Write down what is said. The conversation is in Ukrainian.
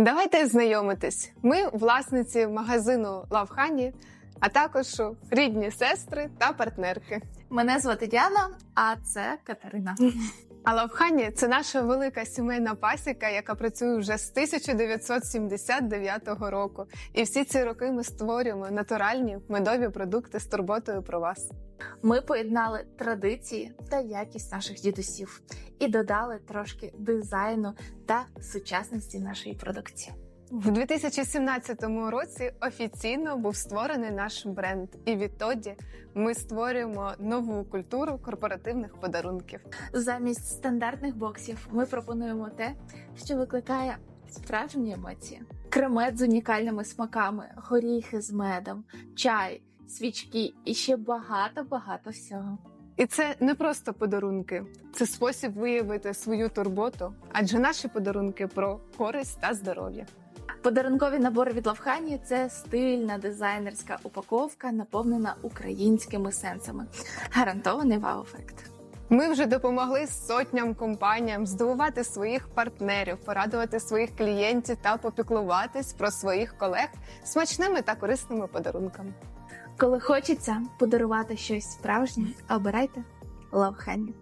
Давайте знайомитись. Ми власниці магазину Лавхані, а також рідні сестри та партнерки. Мене звати Діана, а це Катерина. А Лавхані це наша велика сімейна пасіка, яка працює вже з 1979 року. І всі ці роки ми створюємо натуральні медові продукти з турботою про вас. Ми поєднали традиції та якість наших дідусів і додали трошки дизайну та сучасності нашої продукції. В 2017 році офіційно був створений наш бренд, і відтоді ми створюємо нову культуру корпоративних подарунків. Замість стандартних боксів ми пропонуємо те, що викликає справжні емоції: кремет з унікальними смаками, горіхи з медом, чай, свічки і ще багато багато всього. І це не просто подарунки, це спосіб виявити свою турботу, адже наші подарунки про користь та здоров'я. Подарункові набори від Лавхані це стильна дизайнерська упаковка, наповнена українськими сенсами. Гарантований вау-ефект. Ми вже допомогли сотням компаніям здивувати своїх партнерів, порадувати своїх клієнтів та попіклуватись про своїх колег смачними та корисними подарунками. Коли хочеться подарувати щось справжнє, обирайте Лавхані.